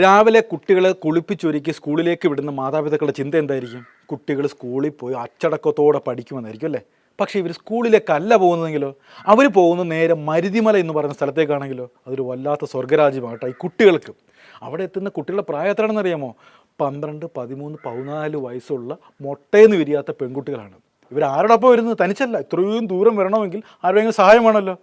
രാവിലെ കുട്ടികളെ കുളിപ്പിച്ചൊരുക്കി സ്കൂളിലേക്ക് വിടുന്ന മാതാപിതാക്കളുടെ ചിന്ത എന്തായിരിക്കും? കുട്ടികൾ സ്കൂളിൽ പോയി അച്ചടക്കത്തോടെ പഠിക്കുമെന്നായിരിക്കും അല്ലേ? പക്ഷേ ഇവർ സ്കൂളിലേക്കല്ല പോകുന്നതെങ്കിലോ? അവർ പോകുന്ന നേരെ മരുതിമല എന്ന് പറയുന്ന സ്ഥലത്തേക്കാണെങ്കിലോ? അതൊരു വല്ലാത്ത സ്വർഗരാജ്യമാകട്ടെ ഈ കുട്ടികൾക്ക്. അവിടെ എത്തുന്ന കുട്ടികളുടെ പ്രായം അറിയാമോ? പന്ത്രണ്ട് പതിമൂന്ന് പതിനാല് വയസ്സുള്ള മൊട്ടയെന്ന് വിരിയാത്ത പെൺകുട്ടികളാണ്. ഇവർ ആരോടൊപ്പം വരുന്നത് തനിച്ചല്ല. ഇത്രയും ദൂരം വരണമെങ്കിൽ ആരുടെയെങ്കിലും സഹായം വേണമല്ലോ.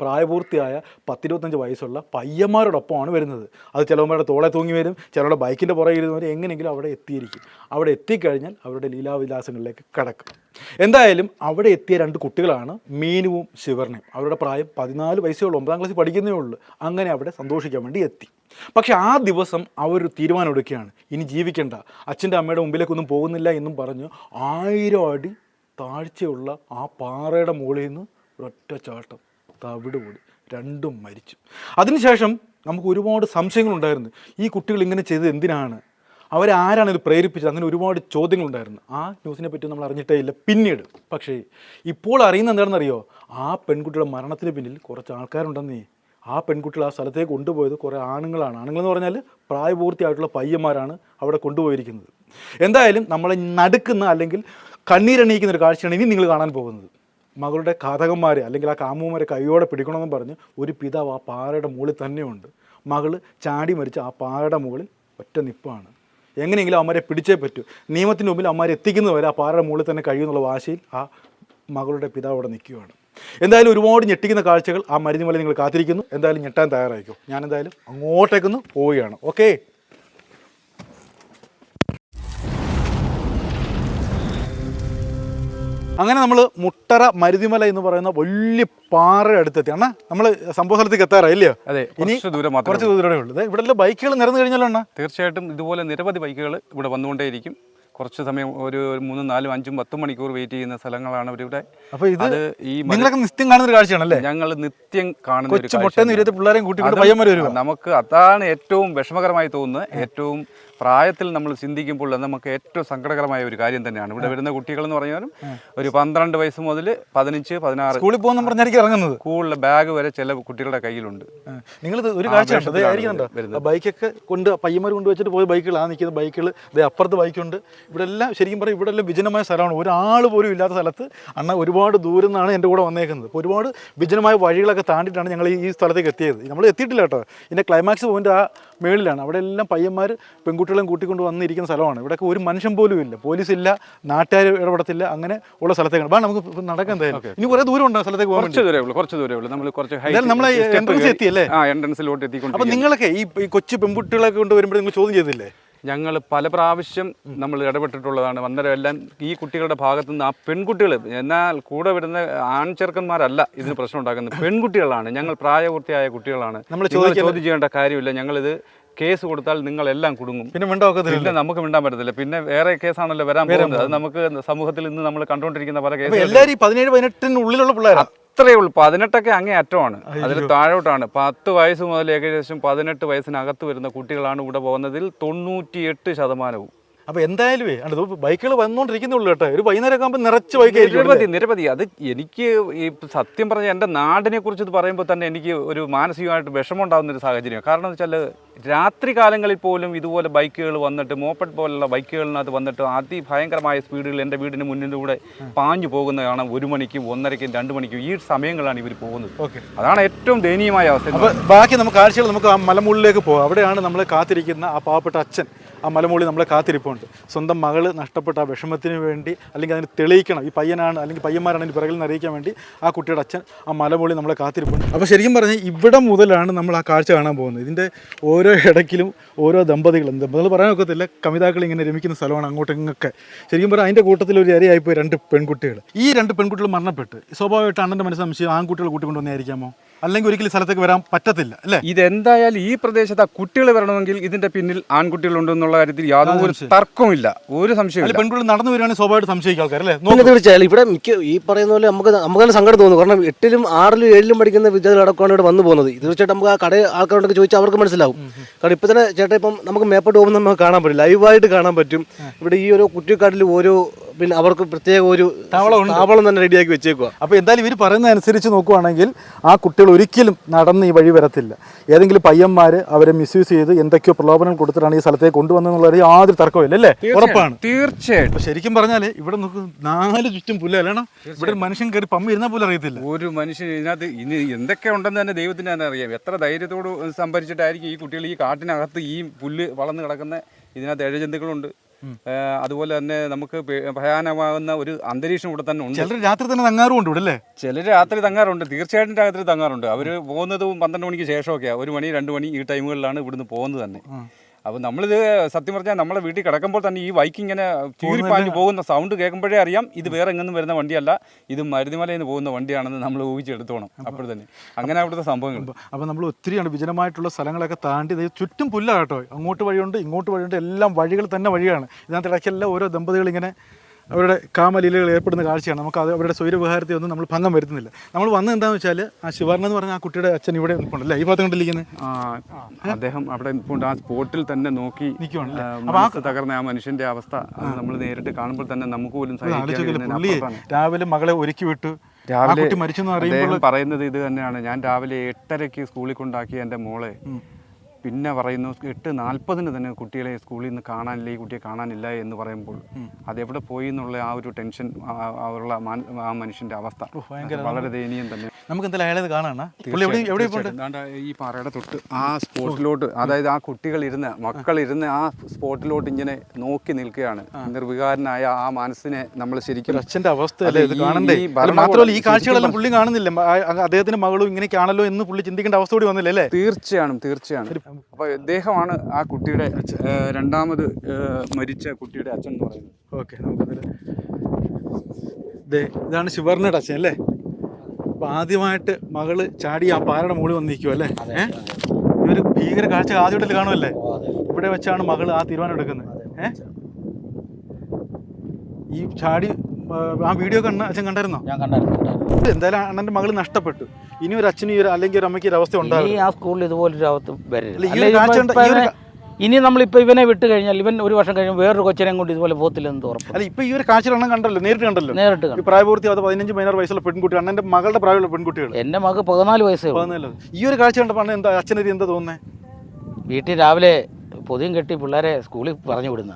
പ്രായപൂർത്തിയായ പത്തിരുപത്തഞ്ച് വയസ്സുള്ള പയ്യന്മാരോടൊപ്പമാണ് വരുന്നത്. അത് ചിലവന്മാരുടെ തോളെ തൂങ്ങി വരും ചിലരുടെ ബൈക്കിന്റെ പുറകെ ഇരുന്നവർ എങ്ങനെയെങ്കിലും അവിടെ എത്തിയിരിക്കും. അവിടെ എത്തിക്കഴിഞ്ഞാൽ അവരുടെ ലീലാവിലാസങ്ങളിലേക്ക് കടക്കും. എന്തായാലും അവിടെ എത്തിയ രണ്ട് കുട്ടികളാണ് മീനുവും ശിവർണയും. അവരുടെ പ്രായം പതിനാല് വയസ്സേ ഉള്ളൂ ഒമ്പതാം ക്ലാസ്സിൽ പഠിക്കുന്നേ ഉള്ളൂ. അങ്ങനെ അവിടെ സന്തോഷിക്കാൻ വേണ്ടി എത്തി. പക്ഷെ ആ ദിവസം അവരൊരു തീരുമാനം എടുക്കുകയാണ് ഇനി ജീവിക്കേണ്ട. അച്ഛന്റെ അമ്മയുടെ മുമ്പിലേക്കൊന്നും പോകുന്നില്ല എന്നും പറഞ്ഞ് ആയിരം അടി താഴ്ചയുള്ള ആ പാറയുടെ മുകളിൽ നിന്ന് ഒരൊറ്റ ചാട്ടം. തവിട് കൂടി രണ്ടും മരിച്ചു. അതിനുശേഷം നമുക്ക് ഒരുപാട് സംശയങ്ങളുണ്ടായിരുന്നു. ഈ കുട്ടികൾ ഇങ്ങനെ ചെയ്തത് എന്തിനാണ്? അവരാരാണ് ഇത് പ്രേരിപ്പിച്ചത്? അങ്ങനെ ഒരുപാട് ചോദ്യങ്ങളുണ്ടായിരുന്നു. ആ ന്യൂസിനെ പറ്റി നമ്മൾ അറിഞ്ഞിട്ടേ ഇല്ല. പിന്നീട് പക്ഷേ ഇപ്പോൾ അറിയുന്ന എന്താണെന്നറിയോ? ആ പെൺകുട്ടിയുടെ മരണത്തിന് പിന്നിൽ കുറച്ച് ആൾക്കാരുണ്ടെന്നേ. ആ പെൺകുട്ടികൾ ആ സ്ഥലത്തേക്ക് കൊണ്ടുപോയത് കുറേ ആണുങ്ങളാണ്. ആണുങ്ങളെന്ന് പറഞ്ഞാൽ പ്രായപൂർത്തിയായിട്ടുള്ള പയ്യന്മാരാണ് അവിടെ കൊണ്ടുപോയിരിക്കുന്നത്. എന്തായാലും നമ്മളെ നടുക്കുന്ന അല്ലെങ്കിൽ കണ്ണീരണിയിക്കുന്ന ഒരു കാഴ്ചയാണ് ഇനി നിങ്ങൾ കാണാൻ പോകുന്നത്. മകളുടെ ഘാതകന്മാരെ അല്ലെങ്കിൽ ആ കാമുമാരെ കൈയോടെ പിടിക്കണമെന്ന് പറഞ്ഞ് ഒരു പിതാവ് ആ പാറയുടെ മുകളിൽ തന്നെയുണ്ട്. മകൾ ചാടി മരിച്ച ആ പാറയുടെ മുകളിൽ ഒറ്റ നിപ്പാണ്. എങ്ങനെയെങ്കിലും അവന്മാരെ പിടിച്ചേ പറ്റൂ. നിയമത്തിന് മുമ്പിൽ അവന്മാരെ എത്തിക്കുന്നവരെ ആ പാറയുടെ മുകളിൽ തന്നെ കഴിയുമെന്നുള്ള വാശിയിൽ ആ മകളുടെ പിതാവ് അവിടെ നിൽക്കുകയാണ്. എന്തായാലും ഒരുപാട് ഞെട്ടിക്കുന്ന കാഴ്ചകൾ ആ മരുന്നുമല നിങ്ങൾ കാത്തിരിക്കുന്നു. എന്തായാലും ഞെട്ടാൻ തയ്യാറായിക്കോ ഞാൻ എന്തായാലും അങ്ങോട്ടേക്കൊന്ന് പോവുകയാണ്. ഓക്കേ? അങ്ങനെ നമ്മൾ മുട്ടറ മരുതിമല എന്ന് പറയുന്ന വലിയ പാറയുടെ അടുത്തെത്തി. അണ്ണാ നമ്മൾ സംഭവ സ്ഥലത്തേക്ക് എത്താറായി ഇല്ലയോ? അതെ ഇനി കുറച്ച് ദൂരമേ ഉള്ളൂ. ഇവിടെ ബൈക്കുകൾ നിരന്നു കഴിഞ്ഞാലോ അണ്ണാ? തീർച്ചയായിട്ടും ഇതുപോലെ നിരവധി ബൈക്കുകൾ ഇവിടെ വന്നുകൊണ്ടേയിരിക്കും. കുറച്ച് സമയം ഒരു മൂന്നും നാലും അഞ്ചും പത്തും മണിക്കൂർ വെയിറ്റ് ചെയ്യുന്ന സ്ഥലങ്ങളാണ് ഇവിടെ അപ്പൊ ഇത് ഈ നിങ്ങളൊക്കെ നിത്യം കാണുന്ന ഒരു കാഴ്ചയാണല്ലേ? ഞങ്ങൾ നിത്യം കാണുന്ന ഒരു കാഴ്ച നമുക്ക് അതാണ് ഏറ്റവും വിഷമകരമായി തോന്നുന്നത്. ഏറ്റവും പ്രായത്തിൽ നമ്മൾ ചിന്തിക്കുമ്പോൾ നമുക്ക് ഏറ്റവും സങ്കടകരമായ ഒരു കാര്യം തന്നെയാണ്. ഇവിടെ വരുന്ന കുട്ടികൾ എന്ന് പറഞ്ഞാലും ഒരു പന്ത്രണ്ട് വയസ്സ് മുതൽ പതിനഞ്ച് പതിനാറ് സ്കൂളിൽ പോകുന്ന പറഞ്ഞായിരിക്കും ഇറങ്ങുന്നത്. സ്കൂളിലെ ബാഗ് വരെ ചില കുട്ടികളുടെ കയ്യിലുണ്ട്. നിങ്ങൾ ഒരു കാഴ്ച. ബൈക്കൊക്കെ കൊണ്ട് പയ്യന്മാർ കൊണ്ട് വെച്ചിട്ട് പോയ ബൈക്കുകൾ ആ നിൽക്കുന്ന ബൈക്കുകൾ അപ്പുറത്ത് ബൈക്കുണ്ട്. ഇവിടെ എല്ലാം ശരിക്കും പറയും ഇവിടെ എല്ലാം വിജനമായ സ്ഥലമാണ്. ഒരാൾ പോലും ഇല്ലാത്ത സ്ഥലത്ത് അണ്ണ ഒരുപാട് ദൂരം നിന്നാണ് എന്റെ കൂടെ വന്നേക്കുന്നത്. അപ്പോൾ ഒരുപാട് വിജനമായ വഴികളൊക്കെ താണ്ടിയിട്ടാണ് ഞങ്ങൾ ഈ സ്ഥലത്തേക്ക് എത്തിയത്. നമ്മൾ എത്തിയിട്ടില്ല കേട്ടോ. ഇതിന്റെ ക്ലൈമാക്സ് പോയിന്റ് ആ മേളിലാണ്. അവിടെ എല്ലാം പയ്യന്മാർ പെൺകുട്ടികളെയും കൂട്ടിക്കൊണ്ട് വന്നിരിക്കുന്ന സ്ഥലമാണ്. ഇവിടെയൊക്കെ ഒരു മനുഷ്യൻ പോലും ഇല്ല. പോലീസ് ഇല്ല നാട്ടുകാർ ഇടപെടത്തില്ല അങ്ങനെ ഉള്ള സ്ഥലത്തേക്കാണ്. വാ നമുക്ക് നടക്കാൻ ഇനി കുറേ ദൂരം ഉണ്ടോ സ്ഥലത്തേക്ക് പോകാൻ കുറച്ച് ദൂരേ ഉള്ളൂ കുറച്ച് ദൂരേ ഉള്ളൂ. നമ്മൾ കുറച്ച് നമ്മളെ എൻട്രൻസ് എത്തി അല്ലേ എത്തിയല്ലേ? ആ എൻട്രൻസിലോട്ട് അപ്പൊ എത്തിക്കൊണ്ട് നിങ്ങളൊക്കെ ഈ കൊച്ചു പെൺകുട്ടികളെ കൊണ്ട് വരുമ്പോൾ നിങ്ങൾ ചോദ്യം ചെയ്തില്ലേ? ഞങ്ങൾ പല പ്രാവശ്യം നമ്മൾ ഇടപെട്ടിട്ടുള്ളതാണ്. അന്നേരം എല്ലാം ഈ കുട്ടികളുടെ ഭാഗത്തു നിന്ന് ആ പെൺകുട്ടികൾ എന്നാൽ കൂടെ വരുന്ന ആൺചെറുക്കന്മാരല്ല ഇതിന് പ്രശ്നം ഉണ്ടാക്കുന്നത്. പെൺകുട്ടികളാണ്. ഞങ്ങൾ പ്രായപൂർത്തിയായ കുട്ടികളാണ്. നമ്മൾ ചോദ്യം ചെയ്യേണ്ട കാര്യമില്ല. ഞങ്ങളിത് കേസ് കൊടുത്താൽ നിങ്ങൾ എല്ലാം കുടുങ്ങും. പിന്നെ മിണ്ടാക്കത്തില്ല പിന്നെ നമുക്ക് മിണ്ടാൻ പറ്റത്തില്ല. പിന്നെ വേറെ കേസാണല്ലോ വരാൻ പോകുന്നത്. അത് നമുക്ക് സമൂഹത്തിൽ ഇന്ന് നമ്മൾ കണ്ടുകൊണ്ടിരിക്കുന്ന പല കേസ് എല്ലാവരും പതിനേഴ് പതിനെട്ടിന് ഉള്ളിലുള്ള പിള്ളേരാ. അത്രയേ ഉള്ളൂ. പതിനെട്ടൊക്കെ അങ്ങേ അറ്റമാണ്. അതിൽ താഴോട്ടാണ്. പത്ത് വയസ്സ് മുതൽ ഏകദേശം പതിനെട്ട് വയസ്സിനകത്ത് വരുന്ന കുട്ടികളാണ് ഇവിടെ പോകുന്നതിൽ തൊണ്ണൂറ്റിയെട്ട് ശതമാനവും. അപ്പൊ എന്തായാലും അത് ബൈക്കുകൾ വന്നോണ്ടിരിക്കുന്നുള്ളു കേട്ടോ. ഒരു വൈകുന്നേരം ആകുമ്പോൾ നിറച്ച് ബൈക്ക് നിരവധി നിരവധി. അത് എനിക്ക് ഈ സത്യം പറഞ്ഞ എന്റെ നാടിനെ കുറിച്ച് ഇത് പറയുമ്പോൾ തന്നെ എനിക്ക് ഒരു മാനസികമായിട്ട് വിഷമമുണ്ടാകുന്ന ഒരു സാഹചര്യമാണ്. കാരണം എന്ന് വെച്ചാൽ രാത്രി കാലങ്ങളിൽ പോലും ഇതുപോലെ ബൈക്കുകൾ വന്നിട്ട് മോപ്പഡ് പോലുള്ള ബൈക്കുകളിനകത്ത് വന്നിട്ട് അതിഭയങ്കരമായ സ്പീഡുകൾ എന്റെ വീടിന് മുന്നിലൂടെ പാഞ്ഞു പോകുന്ന കാണാം ഒരു മണിക്കും ഒന്നരയ്ക്കും രണ്ട് മണിക്കും ഈ സമയങ്ങളാണ് ഇവർ പോകുന്നത്. അതാണ് ഏറ്റവും ദയനീയമായ അവസ്ഥ ബാക്കി നമുക്ക് കാഴ്ചകൾ നമുക്ക് ആ മലമുകളിലേക്ക് പോകാം. അവിടെയാണ് നമ്മൾ കാത്തിരിക്കുന്ന ആ പാവപ്പെട്ട അച്ഛൻ. ആ മലമുകളിൽ നമ്മളെ കാത്തിരിപ്പുണ്ട്. സ്വന്തം മകൾ നഷ്ടപ്പെട്ട ആ വിഷമത്തിന് വേണ്ടി അല്ലെങ്കിൽ അതിന് തെളിയിക്കണം. ഈ പയ്യനാണ് അല്ലെങ്കിൽ പയ്യന്മാരാണ് ഇതിന് പിറകിൽ നിന്ന് അറിയിക്കാൻ വേണ്ടി ആ കുട്ടിയുടെ അച്ഛൻ ആ മലമുകളിൽ നമ്മളെ കാത്തിരിപ്പുണ്ട്. അപ്പോൾ ശരിക്കും പറഞ്ഞാൽ ഇവിടെ മുതലാണ് നമ്മൾ ആ കാഴ്ച കാണാൻ പോകുന്നത്. ഇതിന്റെ ഓരോ ഇടയ്ക്കിലും ഓരോ ദമ്പതികളും ദമ്പതികൾ പറയാൻ ഒക്കത്തില്ല. കവിതാക്കൾ ഇങ്ങനെ രമിക്കുന്ന സ്ഥലമാണ് അങ്ങോട്ടും ഇങ്ങൊക്കെ ശരിക്കും പറഞ്ഞാൽ അതിന്റെ കൂട്ടത്തിൽ ഒരു ഇരയായിപ്പോയി രണ്ട് പെൺകുട്ടികൾ ഈ രണ്ട് പെൺകുട്ടികൾ മരണപ്പെട്ട്. സ്വാഭാവികമായിട്ട് അണ്ണന്റെ മനസ്സ് ആൺകുട്ടികൾ കൂട്ടിക്കൊണ്ടുവന്നായിരിക്കാമോ അല്ലെങ്കിൽ ഒരിക്കലും സ്ഥലത്തേക്ക് വരാൻ പറ്റത്തില്ല അല്ലേ? ഇതെന്തായാലും ഈ പ്രദേശത്ത് ആ കുട്ടികൾ വരണമെങ്കിൽ ഇതിന്റെ പിന്നിൽ ആൺകുട്ടികളുണ്ടെന്നുള്ള കാര്യത്തിൽ യാതൊരു തർക്കവുമില്ല. ഒരു സംശയം പെൺകുട്ടികൾ നടന്നു വരികയാണെങ്കിൽ സ്വാഭാവികമായിട്ട് സംശയിക്കും ആൾക്കാർ അല്ലേ? തീർച്ചയായും ഇവിടെ മിക്ക ഈ പറയുന്ന പോലെ നമുക്ക് നമുക്ക് തന്നെ സങ്കടം തോന്നുന്നു കാരണം എട്ടിലും ആറിലും ഏഴിലും പഠിക്കുന്ന വിദ്യാർത്ഥികളടക്കമാണ് ഇവിടെ വന്നു പോകുന്നത്. തീർച്ചയായിട്ടും നമുക്ക് ആ കട ആൾക്കാരോടൊക്കെ ചോദിച്ചാൽ അവർക്ക് മനസ്സിലാവും. കാരണം ഇപ്പം തന്നെ ചേട്ടാ ഇപ്പം നമുക്ക് മേപ്പോട്ട് പോകുമ്പോൾ നമുക്ക് കാണാൻ പറ്റും. ലൈവായിട്ട് കാണാൻ പറ്റും. ഇവിടെ ഈ ഓരോ കുറ്റിക്കാട്ടിൽ ഓരോ പിന്നെ അവർക്ക് പ്രത്യേക ഒരു താവളം താവളം തന്നെ റെഡിയാക്കി വെച്ചേക്കുക അപ്പോൾ എന്തായാലും ഇവർ പറയുന്ന അനുസരിച്ച് നോക്കുവാണെങ്കിൽ ആ കുട്ടികൾ ഒരിക്കലും നടന്ന് ഈ വഴി വരത്തില്ല. ഏതെങ്കിലും പയ്യന്മാർ അവരെ മിസ്യൂസ് ചെയ്ത് എന്തൊക്കെയോ പ്രലോഭനം കൊടുത്തിട്ടാണ് ഈ സ്ഥലത്തേക്ക് കൊണ്ടുവന്നെന്നുള്ളത് യാതൊരു തർക്കമില്ല അല്ലേ? ഉറപ്പാണ്. തീർച്ചയായിട്ടും. ശരിക്കും പറഞ്ഞാൽ ഇവിടെ നോക്ക് നാല് ചുറ്റും പുല്ലാണ് അല്ലേണം ഇവിടെ ഒരു മനുഷ്യൻ കയറി പമ്മി ഇരുന്നാൽ പോലും അറിയത്തില്ല. ഒരു മനുഷ്യൻ ഇതിനകത്ത് ഇനി എന്തൊക്കെ ഉണ്ടെന്ന് തന്നെ ദൈവത്തിന് തന്നെ അറിയാം. എത്ര ധൈര്യത്തോട് സംഭരിച്ചിട്ടായിരിക്കും ഈ കുട്ടികൾ ഈ കാട്ടിനകത്ത് ഈ പുല്ല് വളർന്ന് കിടക്കുന്ന ഇതിനകത്ത് ഇഴജന്തുക്കളുണ്ട്. അതുപോലെ തന്നെ നമുക്ക് ഭയാനമാകുന്ന ഒരു അന്തരീക്ഷം ഇവിടെ തന്നെ ഉണ്ട്. ചിലർ രാത്രി തന്നെ തങ്ങാറും ഉണ്ട് ഇവിടെ അല്ലേ? ചിലർ രാത്രി തങ്ങാറുണ്ട്. തീർച്ചയായിട്ടും രാത്രി തങ്ങാറുണ്ട്. അവർ പോകുന്നതും പന്ത്രണ്ട് മണിക്ക് ശേഷമൊക്കെയാണ് ഒരു മണി രണ്ട് മണി ഈ ടൈമുകളിലാണ് ഇവിടുന്ന് പോകുന്നത് തന്നെ. അപ്പോൾ നമ്മളിത് സത്യം പറഞ്ഞാൽ നമ്മളെ വീട്ടിൽ കിടക്കുമ്പോൾ തന്നെ ഈ ബൈക്ക് ഇങ്ങനെ ചീറിപ്പാഞ്ഞ് പോകുന്ന സൗണ്ട് കേൾക്കുമ്പോഴേ അറിയാം ഇത് വേറെ എങ്ങും വരുന്ന വണ്ടിയല്ല. ഇത് മരുതിമലയിൽ നിന്ന് പോകുന്ന വണ്ടിയാണെന്ന് നമ്മൾ ഊഹിച്ചെടുത്തോണം അപ്പോൾ തന്നെ. അങ്ങനെ അവിടുത്തെ സംഭവങ്ങൾ. അപ്പോൾ നമ്മൾ ഒത്തിരിയാണ് വിജനമായിട്ടുള്ള സ്ഥലങ്ങളൊക്കെ താണ്ടി ചുറ്റും പുല്ല കേട്ടോ. അങ്ങോട്ട് വഴിയുണ്ട് ഇങ്ങോട്ട് വഴിയുണ്ട് എല്ലാം വഴികൾ തന്നെ വഴിയാണ്. ഇതിനകത്ത് ഇടയ്ക്കെല്ലാം ഓരോ ദമ്പതികൾ ഇങ്ങനെ അവരുടെ കാമലീലകൾ ഏർപ്പെടുന്ന കാഴ്ചയാണ്. നമുക്ക് അത് അവരുടെ സ്വൈരവിഹാരത്തെ ഒന്നും നമ്മൾ ഭംഗം വരുത്തുന്നില്ല. നമ്മൾ വന്നത് എന്താണെന്ന് വെച്ചാൽ ആ ശിവർണ എന്ന് പറഞ്ഞ ആ കുട്ടിയുടെ അച്ഛൻ ഇവിടെ നിൽപ്പുണ്ടല്ലേ ഈ ഭാഗത്ത് കണ്ടിരിക്കുന്നത് ആ, അദ്ദേഹം അവിടെ നിൽപ്പുണ്ട്. ആ സ്പോട്ടിൽ തന്നെ നോക്കി തകർന്ന ആ മനുഷ്യന്റെ അവസ്ഥ നമ്മൾ നേരിട്ട് കാണുമ്പോൾ തന്നെ നമുക്ക് പോലും. രാവിലെ മകളെ ഒരുക്കി വിട്ടു രാവിലെ മരിച്ചെന്ന് പറയുന്നത് ഇത് തന്നെയാണ്. ഞാൻ രാവിലെ എട്ടരയ്ക്ക് സ്കൂളിൽ കൊണ്ടാക്കി എന്റെ മോളെ പിന്നെ പറയുന്നു എട്ട് നാൽപ്പതിന് തന്നെ കുട്ടികളെ സ്കൂളിൽ നിന്ന് കാണാനില്ല ഈ കുട്ടിയെ കാണാനില്ല എന്ന് പറയുമ്പോൾ അതെവിടെ പോയി എന്നുള്ള ആ ഒരു ടെൻഷൻ അവരുള്ള ആ മനുഷ്യന്റെ അവസ്ഥ. വളരെ ദയനീയം തന്നെ. നമുക്ക് എന്തായാലും അയാളെ ഈ പാറയുടെ തൊട്ട് ആ സ്പോട്ടിലോട്ട് അതായത് ആ കുട്ടികൾ ഇരുന്ന് മക്കൾ ഇരുന്ന് ആ സ്പോട്ടിലോട്ട് ഇങ്ങനെ നോക്കി നിൽക്കുകയാണ്. നിർവികാരനായ ആ മനസ്സിനെ നമ്മൾ ശരിക്കും അച്ഛന്റെ അവസ്ഥ മാത്രമല്ല ഈ കാഴ്ചകളെല്ലാം പുള്ളി കാണുന്നില്ല? അദ്ദേഹത്തിന്റെ മകളും ഇങ്ങനെയൊക്കെയാണല്ലോ എന്ന് പുള്ളി ചിന്തിക്കേണ്ട അവസ്ഥ കൂടി വന്നില്ലേ തീർച്ചയാണ് തീർച്ചയാണ് അപ്പൊ ഇദ്ദേഹമാണ് ആ കുട്ടിയുടെ രണ്ടാമത് മരിച്ച കുട്ടിയുടെ അച്ഛൻ എന്ന് പറയുന്നത്. ഓക്കെ നമുക്കതിൽ ഇതാണ് ശിവർണയുടെ അച്ഛൻ അല്ലേ? അപ്പൊ ആദ്യമായിട്ട് മകൾ ചാടി ആ പാറയുടെ മുകളിൽ വന്ന് നിൽക്കുക അല്ലേ ഏഹ് ഇവർ ഭീകര കാഴ്ച ആദ്യമായിട്ട് കാണുമല്ലേ ഇവിടെ വെച്ചാണ് മകൾ ആ തീരുമാനം എടുക്കുന്നത് ഏഹ് ഈ ചാടി ആ, വീഡിയോ കണ്ട അച്ഛൻ കണ്ടായിരുന്നോ? ഞാൻ കണ്ടായിരുന്നു എന്തായാലും അണ്ണന്റെ മകൾ നഷ്ടപ്പെട്ടു. ഇനി ഒരു അച്ഛനും ഈ ഒരു അല്ലെങ്കിൽ ഒരു അമ്മയ്ക്ക് ഒരു അവസ്ഥ ഉണ്ടാകും ആ സ്കൂളിൽ ഇതുപോലൊരു അവസ്ഥ വരരുത്. ഇനി നമ്മളിപ്പോൾ ഇവനെ വിട്ട് കഴിഞ്ഞാൽ ഇവൻ ഒരു വർഷം കഴിഞ്ഞാൽ വേറൊരു കൊച്ചിനെയും കൊണ്ട് ഇതുപോലെ പോത്തില്ലെന്ന് ഉറപ്പ് അല്ല ഇപ്പൊ ഈ ഒരു കാഴ്ച അണ്ണൻ കണ്ടല്ലോ നേരിട്ട് കണ്ടല്ലോ. നേരിട്ട് കണ്ടു. പ്രായപൂർത്തി അത് പതിനഞ്ച് പതിനാറ് വയസ്സുള്ള പെൺകുട്ടി അണ്ണന്റെ മകളുടെ പ്രായമുള്ള പെൺകുട്ടികൾ. എന്റെ മകൾക്ക് പതിനാല് വയസ്സേ പതിനാല് ഈ ഒരു കാഴ്ച കണ്ടപ്പോൾ അണ്ണൻ എന്താ അച്ഛനത് എന്താ തോന്നുന്നത് വീട്ടിൽ രാവിലെ പൊതിയും കെട്ടി പിള്ളേരെ സ്കൂളിൽ പറഞ്ഞു വിടുന്ന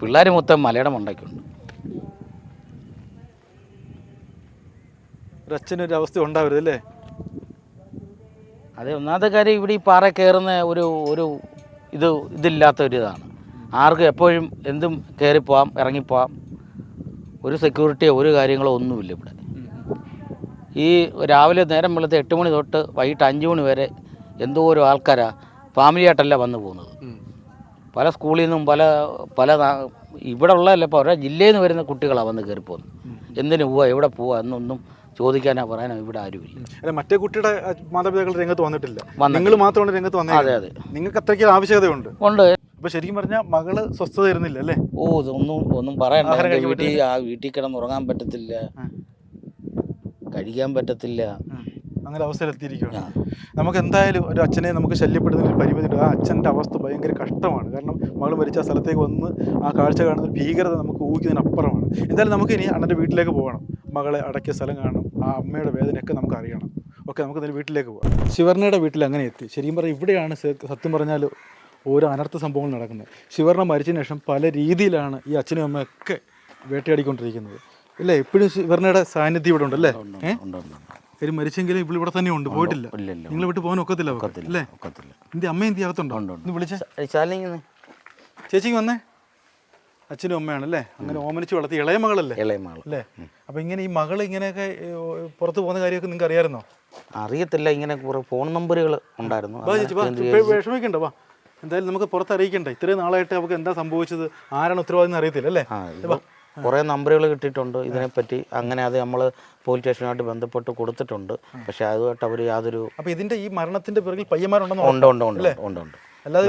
പിള്ളേർ മൊത്തം മലയുടെ മണ്ടയ്ക്കുണ്ട് ഒരു അവസ്ഥ ഉണ്ടാവരുത് അല്ലേ അതെ ഒന്നാമത്തെ കാര്യം ഇവിടെ ഈ പാറ കയറുന്ന ഒരു ഒരു ഇത് ഇതില്ലാത്ത ഒരു ഇതാണ്. ആർക്കും എപ്പോഴും എന്തും കയറിപ്പോവാം ഇറങ്ങിപ്പോവാം ഒരു സെക്യൂരിറ്റിയോ ഒരു കാര്യങ്ങളോ ഒന്നുമില്ല ഇവിടെ. ഈ രാവിലെ നേരം വെളുത്ത് എട്ട് മണി തൊട്ട് വൈകിട്ട് അഞ്ച് മണി വരെ എന്തോ ഒരു ആൾക്കാരാ ഫാമിലി ആയിട്ടല്ല വന്നു പോകുന്നത്. പല സ്കൂളിൽ നിന്നും പല പല ഇവിടെ ഉള്ളതല്ല ഇപ്പോൾ ഓരോ ജില്ലയിൽ നിന്ന് വരുന്ന കുട്ടികളാണ് വന്ന് കയറി പോകുന്നത്. എന്തിനു പോവാ എവിടെ പോവാ എന്നൊന്നും ചോദിക്കാനോ പറയാനോ? ഇവിടെ ആരുമില്ല. അല്ല മറ്റേ കുട്ടിയുടെ മാതാപിതാക്കൾ രംഗത്ത് വന്നിട്ടില്ല. നിങ്ങൾ മാത്രമാണ് രംഗത്ത് വന്നത് അതെ അതെ. നിങ്ങൾക്ക് അത്രയ്ക്ക് ആവശ്യകതയുണ്ട്. ഉണ്ട്. അപ്പൊ ശരിക്കും പറഞ്ഞാൽ മകൾ സ്വസ്ഥത തരുന്നില്ല അല്ലേ? ഓ ഇതൊന്നും ഒന്നും പറയണ്ട. ആഹാരം വീട്ടിൽ ആ വീട്ടിൽ കിടന്ന് ഉറങ്ങാൻ പറ്റത്തില്ല. കഴിക്കാൻ പറ്റത്തില്ല. അങ്ങനെ അവസ്ഥയിലെത്തിയിരിക്കുകയാണ്. ആ. നമുക്ക് എന്തായാലും ഒരു അച്ഛനെ നമുക്ക് ശല്യപ്പെടുന്ന ഒരു പരിമിതി ഉണ്ട്. ആ അച്ഛന്റെ അവസ്ഥ ഭയങ്കര കഷ്ടമാണ്. കാരണം മകൾ മരിച്ച ആ സ്ഥലത്തേക്ക് വന്ന് ആ കാഴ്ച കാണുന്ന ഭീകരത നമുക്ക് ഊഹിക്കുന്നതിനപ്പുറമാണ്. എന്തായാലും നമുക്ക് ഇനി അണ്ണന്റെ വീട്ടിലേക്ക് പോകണം. മകളെ അടക്കിയ സ്ഥലം കാണണം. ആ അമ്മയുടെ വേദനയൊക്കെ നമുക്ക് അറിയണം ഓക്കെ നമുക്ക് എന്തായാലും വീട്ടിലേക്ക് പോകാം ശിവർണയുടെ വീട്ടിൽ അങ്ങനെ എത്തി ശരിക്കും പറഞ്ഞാൽ ഇവിടെയാണ് സത്യം പറഞ്ഞാൽ ഓരോ അനർത്ഥ സംഭവങ്ങൾ നടക്കുന്നത്. ശിവർണ മരിച്ചതിന് ശേഷം പല രീതിയിലാണ് ഈ അച്ഛനും അമ്മയൊക്കെ വേട്ടയാടിക്കൊണ്ടിരിക്കുന്നത്. അല്ലേ എപ്പോഴും ശിവർണയുടെ സാന്നിധ്യം ഇവിടെ ഉണ്ടല്ലേ? ഏഹ്. മരിച്ചെങ്കിലും ഇപ്പോൾ ഇവിടെ തന്നെ ഉണ്ട്. പോയിട്ടില്ല. നിങ്ങൾ വിട്ട് പോകാൻ ഒക്കത്തില്ല അല്ലേ? എന്തി അമ്മ എന്ത്. ഒന്ന് വിളിച്ചേ. ചേച്ചിക്ക് വന്നേ. അച്ഛനും അമ്മയാണ് അല്ലേ? അങ്ങനെ ഓമനിച്ച് വളർത്തി ഇളയ മകളല്ലേ? ഇളയ മകൾ അല്ലേ? അപ്പൊ ഇങ്ങനെ ഈ മകൾ ഇങ്ങനെയൊക്കെ പുറത്തു പോകുന്ന കാര്യമൊക്കെ നിങ്ങൾക്ക് അറിയാമായിരുന്നോ? അറിയത്തില്ല ഇങ്ങനെ കുറെ ഫോൺ നമ്പറുകൾ ഉണ്ടായിരുന്നു. വിഷമിക്കണ്ട വാ. എന്തായാലും നമുക്ക് പുറത്ത് അറിയിക്കണ്ട? ഇത്രയും നാളായിട്ട് നമുക്ക് എന്താ സംഭവിച്ചത്? ആരാണ് ഉത്തരവാദി എന്ന് അറിയത്തില്ല അല്ലേ? കുറെ നമ്പറുകൾ കിട്ടിയിട്ടുണ്ട്. ഇതിനെപ്പറ്റി അങ്ങനെ അത് നമ്മൾ പോലീസ് സ്റ്റേഷനുമായിട്ട് ബന്ധപ്പെട്ട് കൊടുത്തിട്ടുണ്ട്. പക്ഷെ അതുമായിട്ട് അവർ യാതൊരു അപ്പൊ ഇതിന്റെ ഈ മരണത്തിന്റെ പിറകിൽ പയ്യന്മാരുണ്ടെന്നോ ഉണ്ട് ഉണ്ട് ഉണ്ട് ഉണ്ട് ഉണ്ട്.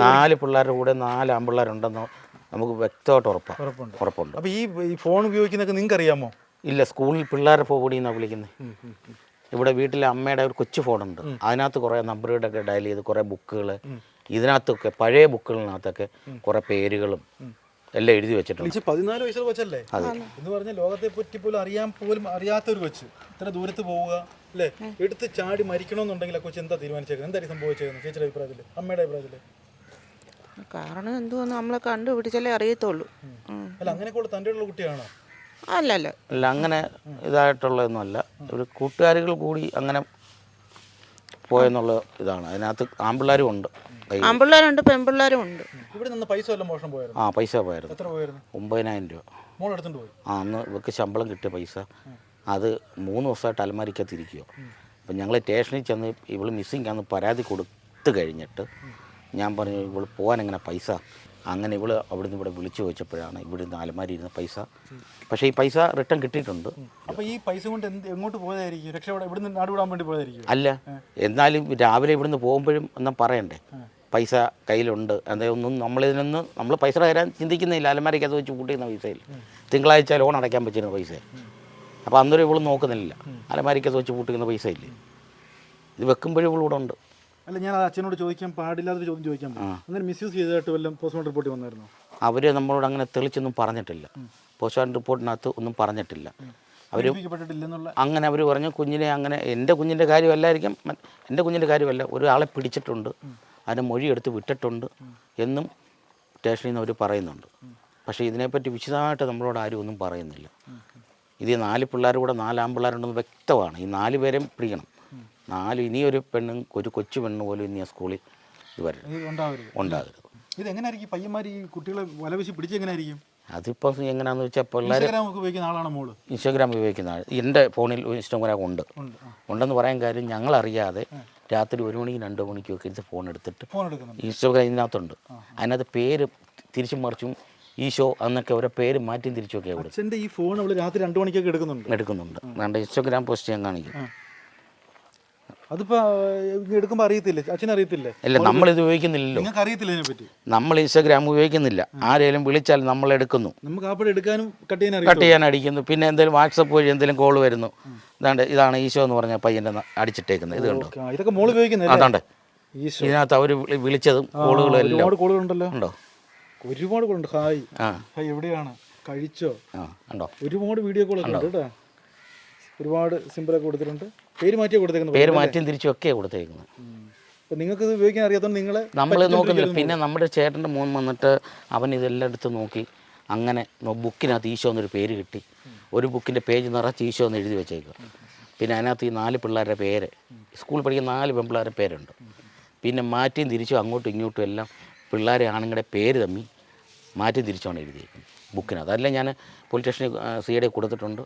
നാല് പിള്ളേരുടെ കൂടെ നാല് ആൺപിള്ളേരുണ്ടെന്ന് നമുക്ക് വ്യക്തമായിട്ട് ഉറപ്പാണ് ഉറപ്പുണ്ട്. ഉറപ്പുണ്ട്. അപ്പൊ ഈ ഈ ഫോൺ ഉപയോഗിക്കുന്നതൊക്കെ നിങ്ങൾക്ക് അറിയാമോ ഇല്ല സ്കൂളിൽ പിള്ളേരെ ഫോൺ എന്നാണ് വിളിക്കുന്നത് ഇവിടെ വീട്ടിലെ അമ്മയുടെ ഒരു കൊച്ചു ഫോണുണ്ട്. അതിനകത്ത് കുറേ നമ്പറുകളൊക്കെ ഡയൽ ചെയ്ത് കുറേ ബുക്കുകൾ ഇതിനകത്തൊക്കെ പഴയ ബുക്കുകളിനകത്തൊക്കെ കുറേ പേരുകളും എല്ലാം എഴുതി വെച്ചിട്ടുണ്ട്. പതിനാല് വയസ്സുള്ള കൊച്ചല്ലേ? എന്ന് പറഞ്ഞ ലോകത്തെ പറ്റി പോലും അറിയാൻ പോലും അറിയാത്ത ഒരു കൊച്ച്. ഇത്ര ദൂരത്ത് പോവുക അല്ലേ? എടുത്ത് ചാടി മരിക്കണമെന്നുണ്ടെങ്കിൽ ആ കൊച്ച് എന്താ തീരുമാനിച്ചേക്കുന്നത്? എന്തായിരിക്കും സംഭവിച്ചേക്കുന്നത്? ചേച്ചിയുടെ അഭിപ്രായത്തിൽ അമ്മയുടെ അഭിപ്രായത്തിൽ കാരണം എന്തുവാന്ന് നമ്മളെ കണ്ടുപിടിച്ചാലേ അറിയത്തുള്ളൂ. അല്ല അങ്ങനെയൊക്കെ തന്റെ ഉള്ള കുട്ടിയാണോ? അല്ല അല്ല. അല്ല അങ്ങനെ ഇതായിട്ടുള്ളതൊന്നുമല്ല. ഒരു കൂട്ടുകാരികൾ കൂടി അങ്ങനെ പോയെന്നുള്ള ഇതാണ്. അതിനകത്ത് ആമ്പിള്ളേരും ഉണ്ട്. ആമ്പിള്ളാരുണ്ട് പെമ്പിള്ളാരും പെൺപിള്ളേരും ഉണ്ട്. ഇവിടെ നിന്ന് പൈസ വല്ലതും മോഷണം പോയായിരുന്നു? ആ പൈസ പോയായിരുന്നു. എത്ര പോയായിരുന്നു? ഒമ്പതിനായിരം രൂപ. മോൾ പോയി? ആ അന്ന് ഇവർക്ക് ശമ്പളം കിട്ടിയ പൈസ. അത് മൂന്ന് ദിവസമായിട്ട് അലമാരിക്കകത്ത് ഇരിക്കുക അപ്പം ഞങ്ങൾ സ്റ്റേഷനിൽ ചെന്ന് ഇവൾ മിസ്സിംഗ് ആണെന്ന് പരാതി കൊടുത്തു കഴിഞ്ഞിട്ട് ഞാൻ പറഞ്ഞു ഇവൾ പോകാൻ എങ്ങനെ പൈസ? അങ്ങനെ ഇവൾ അവിടുന്ന് ഇവിടെ വിളിച്ചു വെച്ചപ്പോഴാണ് ഇവിടുന്ന് അലമാരി ഇരുന്ന പൈസ. പക്ഷേ ഈ പൈസ റിട്ടേൺ കിട്ടിയിട്ടുണ്ട്. അപ്പോൾ ഈ പൈസ കൊണ്ട് എങ്ങോട്ട് പോയതായിരിക്കും? രക്ഷപ്പെടാൻ ഇവിടുന്ന് നാട് വിടാൻ വേണ്ടി പോയതായിരിക്കും അല്ല എന്നാലും രാവിലെ ഇവിടുന്ന് പോകുമ്പോഴും ഒന്നും പറയണ്ടേ? പൈസ കയ്യിലുണ്ട്. എന്താ ഒന്നും നമ്മളിതിനൊന്നും നമ്മൾ പൈസ തരാൻ ചിന്തിക്കുന്നില്ല. അലമാരിക്കകത്ത് വെച്ച് കൂട്ടിയിരുന്ന പൈസയിൽ. തിങ്കളാഴ്ച ലോൺ അടയ്ക്കാൻ പറ്റിയിരുന്ന പൈസ അപ്പോൾ അന്നൊരു ഇവൾ നോക്കുന്നില്ല. അലമാരിക്കകത്ത് വെച്ച് കൂട്ടിക്കുന്ന പൈസ ഇല്ലേ ഇത് വെക്കുമ്പോഴും ഇവളിവിടെ ഉണ്ട്. അല്ല ഞാൻ അച്ഛനോട് ചോദിക്കാൻ പാടില്ലാത്തൊരു ചോദ്യം ചോദിക്കാൻ അങ്ങനെ മിസ്യൂസ് ചെയ്തതായിട്ട് വല്ലതും പോസ്റ്റ്മോർട്ടം റിപ്പോർട്ട് വന്നായിരുന്നു? അവർ നമ്മളോട് അങ്ങനെ തെളിച്ചൊന്നും പറഞ്ഞിട്ടില്ല. പോസ്റ്റ്മോർട്ടം റിപ്പോർട്ടിനകത്ത് ഒന്നും പറഞ്ഞിട്ടില്ല. അവർ അങ്ങനെ അവർ പറഞ്ഞു കുഞ്ഞിനെ അങ്ങനെ എന്റെ കുഞ്ഞിന്റെ കാര്യമല്ലായിരിക്കും എന്റെ കുഞ്ഞിന്റെ കാര്യമല്ല ഒരാളെ പിടിച്ചിട്ടുണ്ട്. അതിന് മൊഴി എടുത്ത് വിട്ടിട്ടുണ്ട് എന്നും സ്റ്റേഷനിൽ നിന്ന് അവർ പറയുന്നുണ്ട്. പക്ഷേ ഇതിനെപ്പറ്റി വിശദമായിട്ട് നമ്മളോട് ആരും ഒന്നും പറയുന്നില്ല. ഇത് നാല് പിള്ളേർ കൂടെ നാല് ആൺപിള്ളേരുണ്ടെന്ന് വ്യക്തമാണ്. ഈ നാല് പേരെയും പിടിക്കണം. നാല് ഇനിയൊരു പെണ്ണും ഒരു കൊച്ചു പെണ്ണ് പോലും ഇനി ആ സ്കൂളിൽ ഇത് വരണം ഇത് ഉണ്ടാവരുത്. ഉണ്ടാകരുത് ഇത് എങ്ങനെയായിരിക്കും പയ്യന്മാർ ഈ കുട്ടികളെ വലവശി പിടിച്ച് എങ്ങനെയായിരിക്കും അതിപ്പോൾ എങ്ങനെയാണെന്ന് വെച്ചാൽ പിള്ളേർ ഇൻസ്റ്റാഗ്രാം ഉപയോഗിക്കുന്ന ആൾ എന്റെ ഫോണിൽ ഇൻസ്റ്റാഗ്രാം ഉണ്ട്. ഉണ്ടെന്ന് പറയാൻ കാര്യം ഞങ്ങളറിയാതെ രാത്രി ഒരു മണിക്ക് രണ്ട് മണിക്കൊക്കെ ഇരുന്ന് ഫോൺ എടുത്തിട്ട് ഇൻസ്റ്റാഗ്രാം ഇതിനകത്തുണ്ട്. അതിനകത്ത് പേര് തിരിച്ചും മറിച്ചും ഈശോ എന്നൊക്കെ ഓരോ പേര് മാറ്റിയും തിരിച്ചൊക്കെ ഈ ഫോൺ രാത്രി രണ്ട് മണിക്കൊക്കെ എടുക്കുന്നുണ്ട്. എടുക്കുന്നുണ്ട്. ഇൻസ്റ്റാഗ്രാം പോസ്റ്റ് ഞാൻ കാണിക്കും. അതിപ്പോ എടുക്കുമ്പോ അറിയത്തില്ലേ? അച്ഛൻ അറിയത്തില്ലേ? അല്ല ഇത് ഉപയോഗിക്കുന്നില്ലല്ലോ. നിങ്ങൾക്ക് അറിയത്തില്ല ഇതിനെ പറ്റി? നമ്മൾ ഇൻസ്റ്റാഗ്രാം ഉപയോഗിക്കുന്നില്ല. ആരെങ്കിലും വിളിച്ചാൽ നമ്മൾ എടുക്കുന്നു. നമുക്ക് ആപ്പിടെ എടുക്കാനും കട്ട് ചെയ്യാൻ കട്ട് ചെയ്യാൻ അടിക്കുന്നു. പിന്നെ എന്തെങ്കിലും വാട്സപ്പ് വഴി എന്തെങ്കിലും കോൾ വരുന്നു. ഇതാണ്ട് ഇതാണ് ഈശോ എന്ന് പറഞ്ഞ പയ്യന്റെ അടിച്ചിട്ടേക്കുന്നത്. ഇത് കണ്ടോ? ഇതൊക്കെ മോൾ ഉപയോഗിക്കുന്നല്ലേ അതാണ്ട്. ഇതിനകത്ത് അവർ വിളിച്ചതും കോളുകളും എല്ലാം. കോളുകളുണ്ടല്ലോ ഉണ്ടോ? ഒരുപാട് കോളുണ്ട്. ഹായ്. ഹായ് എവിടെയാണ്? കഴിച്ചോ? ഉണ്ടോ ഒരുപാട് വീഡിയോ കോളൊക്കെ ഉണ്ട് കേട്ടോ. ഒരുപാട് സിമ്പിളൊക്കെ കൊടുത്തിട്ടുണ്ട്. പേര് മാറ്റി കൊടുത്തേക്കുന്നത് പേര് മാറ്റിയും തിരിച്ചും ഒക്കെ കൊടുത്തേക്കുന്നത്. നിങ്ങൾക്ക് ഇത് ഉപയോഗിക്കാൻ അറിയാത്തതുകൊണ്ട് നിങ്ങളെ നമ്മൾ നോക്കുന്നില്ല. പിന്നെ നമ്മുടെ ചേട്ടന്റെ മോൻ വന്നിട്ട് അവൻ ഇതെല്ലാം എടുത്ത് നോക്കി. അങ്ങനെ ബുക്കിനകത്ത് ഈശോ എന്നൊരു പേര് കിട്ടി. ഒരു ബുക്കിന്റെ പേജ് നിറച്ച് ഈശോ എന്ന് എഴുതി വെച്ചേക്കുക പിന്നെ അതിനകത്ത് ഈ നാല് പിള്ളേരുടെ പേര്. സ്കൂളിൽ പഠിക്കുന്ന നാല് പെൺപിള്ളേരുടെ പേരുണ്ട്. പിന്നെ മാറ്റിയും തിരിച്ചും അങ്ങോട്ടും ഇങ്ങോട്ടും എല്ലാം പിള്ളേരെ ആണുങ്ങളുടെ പേര് തമ്മി മാറ്റിയും തിരിച്ചുമാണ് എഴുതിയേക്കുന്നത്. ബുക്കിനകത്ത്. അതെല്ലാം ഞാൻ പോലീസ് സ്റ്റേഷനിൽ സി ഐ കൊടുത്തിട്ടുണ്ട്.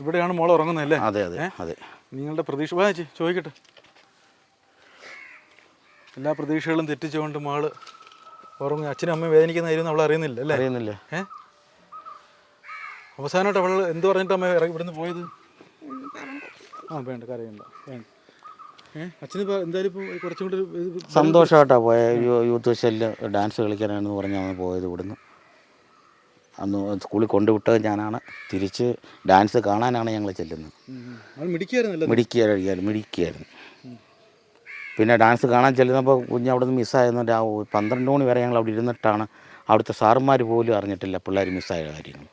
ഇവിടെയാണ് മോൾ ഉറങ്ങുന്നതല്ലേ? അതെ അതെ അതെ. നിങ്ങളുടെ പ്രതീക്ഷ വാച്ചി ചോദിക്കട്ടെ. എല്ലാ പ്രതീക്ഷകളും തെറ്റിച്ചുകൊണ്ട് മോൾ ഉറങ്ങി. അച്ഛനും അമ്മയും വേദനിക്കുന്നതായിരുന്നു അവൾ അറിയുന്നില്ല അല്ലേ? അറിയുന്നില്ല. ഏ? അവസാനമായിട്ട് അവൾ എന്ത് പറഞ്ഞിട്ട് അമ്മ ഇറങ്ങി ഇവിടുന്ന് പോയത്? ആ വേണ്ട കരയണ്ട വേണ്ട. ഏ അച്ഛന് ഇപ്പോൾ എന്തായാലും ഇപ്പോൾ കുറച്ചും കൂടി ഇത് സന്തോഷമായിട്ടാണ് പോയ. യൂത്ത് സെല്ല് ഡാൻസ് കളിക്കാനാണെന്ന് പറഞ്ഞാണ് പോയത് ഇവിടുന്ന്. അന്ന് സ്കൂളിൽ കൊണ്ടുവിട്ടത് ഞാനാണ്. തിരിച്ച് ഡാൻസ് കാണാനാണ് ഞങ്ങൾ ചെല്ലുന്നത്. മിടിക്കുകയായിരുന്നു മിടിക്കുകയായിരുന്നു പിന്നെ ഡാൻസ് കാണാൻ ചെല്ലുന്നപ്പോൾ കുഞ്ഞ് അവിടെ നിന്ന് മിസ്സായിരുന്നു രാ പന്ത്രണ്ട് മണി വരെ ഞങ്ങൾ അവിടെ ഇരുന്നിട്ടാണ്. അവിടുത്തെ സാറുമാർ പോലും അറിഞ്ഞിട്ടില്ല പിള്ളേർ മിസ്സായ കാര്യങ്ങൾ.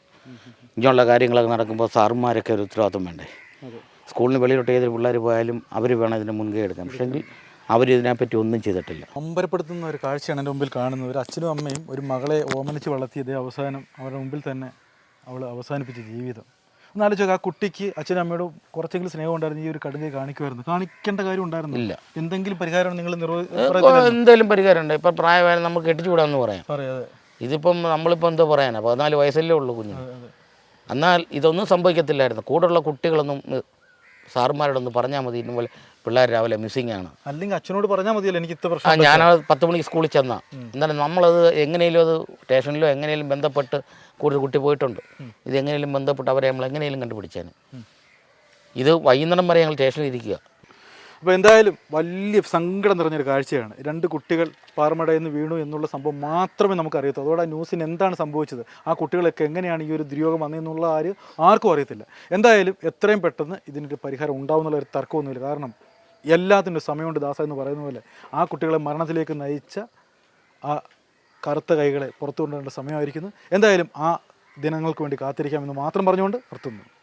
ഇങ്ങനെയുള്ള കാര്യങ്ങളൊക്കെ നടക്കുമ്പോൾ സാറുമാരൊക്കെ ഒരു ഉത്തരവാദിത്വം വേണ്ടേ? സ്കൂളിന് വെളിയിലോട്ട് ഏതൊരു പിള്ളേർ പോയാലും അവർ വേണം ഇതിന് മുൻകൈ എടുക്കാൻ. പക്ഷേങ്കിൽ അവർ ഇതിനെപ്പറ്റി ഒന്നും ചെയ്തിട്ടില്ല. അമ്പരപ്പെടുത്തുന്ന ഒരു കാഴ്ചയാണ് എന്റെ മുമ്പിൽ കാണുന്നത്. ഒരു അച്ഛനും അമ്മയും ഒരു മകളെ ഓമനിച്ച് വളർത്തിയത് അവസാനം അവരുടെ മുമ്പിൽ തന്നെ അവൾ അവസാനിപ്പിച്ച ജീവിതം. എന്നാലോചിച്ചോ ആ കുട്ടിക്ക് അച്ഛനും അമ്മയോട് കുറച്ചെങ്കിലും സ്നേഹം ഉണ്ടായിരുന്നു ഈ ഒരു കടുകയെ കാണിക്കുമായിരുന്നു. കാണിക്കേണ്ട കാര്യം ഉണ്ടായിരുന്നില്ല. എന്തെങ്കിലും പരിഹാരം നിങ്ങൾ എന്തെങ്കിലും പരിഹാരം ഉണ്ട് ഇപ്പം പ്രായമായാലും നമുക്ക് കെട്ടിച്ചു വിടാമെന്ന് പറയാം ഇതിപ്പം നമ്മളിപ്പോൾ എന്തോ പറയാനാ? പതിനാല് വയസ്സല്ലേ ഉള്ളൂ കുഞ്ഞു. എന്നാൽ ഇതൊന്നും സംഭവിക്കത്തില്ലായിരുന്നു. കൂടെയുള്ള കുട്ടികളൊന്നും സാറുമാരോടൊന്ന് പറഞ്ഞാൽ മതി. ഇന്നുപോലെ പിള്ളേർ രാവിലെ മിസ്സിംഗ് ആണ്. അല്ലെങ്കിൽ അച്ഛനോട് പറഞ്ഞാൽ മതിയല്ലോ എനിക്ക് ഇത്ര ആ പ്രശ്നം ഞാൻ പത്ത് മണിക്ക് സ്കൂളിൽ ചെന്നാ. എന്നാലും നമ്മളത് എങ്ങനെയും അത് സ്റ്റേഷനിലോ എങ്ങനെയും ബന്ധപ്പെട്ട് കൂടുതൽ കുട്ടി പോയിട്ടുണ്ട്. ഇത് എങ്ങനെയും ബന്ധപ്പെട്ട് അവരെ നമ്മൾ എങ്ങനെയും കണ്ടുപിടിച്ചേനെ. ഇത് വൈകുന്നേരം വരെ ഞങ്ങൾ സ്റ്റേഷനിൽ ഇരിക്കുക. അപ്പോൾ എന്തായാലും വലിയ സങ്കടം നിറഞ്ഞൊരു കാഴ്ചയാണ്. രണ്ട് കുട്ടികൾ പാറമടയിൽ നിന്ന് വീണു എന്നുള്ള സംഭവം മാത്രമേ നമുക്ക് അറിയത്തുള്ളൂ അതോടെ ആ ന്യൂസിന് എന്താണ് സംഭവിച്ചത്? ആ കുട്ടികളൊക്കെ എങ്ങനെയാണ് ഈ ഒരു ദുര്യോഗം വന്നതെന്നുള്ള ആര് ആർക്കും അറിയത്തില്ല. എന്തായാലും എത്രയും പെട്ടെന്ന് ഇതിനൊരു പരിഹാരം ഉണ്ടാവുന്നുള്ള ഒരു തർക്കമൊന്നുമില്ല. കാരണം എല്ലാത്തിനും സമയമുണ്ട് ദാസ എന്ന് പറയുന്ന പോലെ. ആ കുട്ടികളെ മരണത്തിലേക്ക് നയിച്ച ആ കറുത്ത കൈകളെ പുറത്തു കൊണ്ടുവരേണ്ട സമയമായിരിക്കുന്നു. എന്തായാലും ആ ദിനങ്ങൾക്ക് വേണ്ടി കാത്തിരിക്കാമെന്ന് മാത്രം പറഞ്ഞുകൊണ്ട് നിർത്തുന്നു.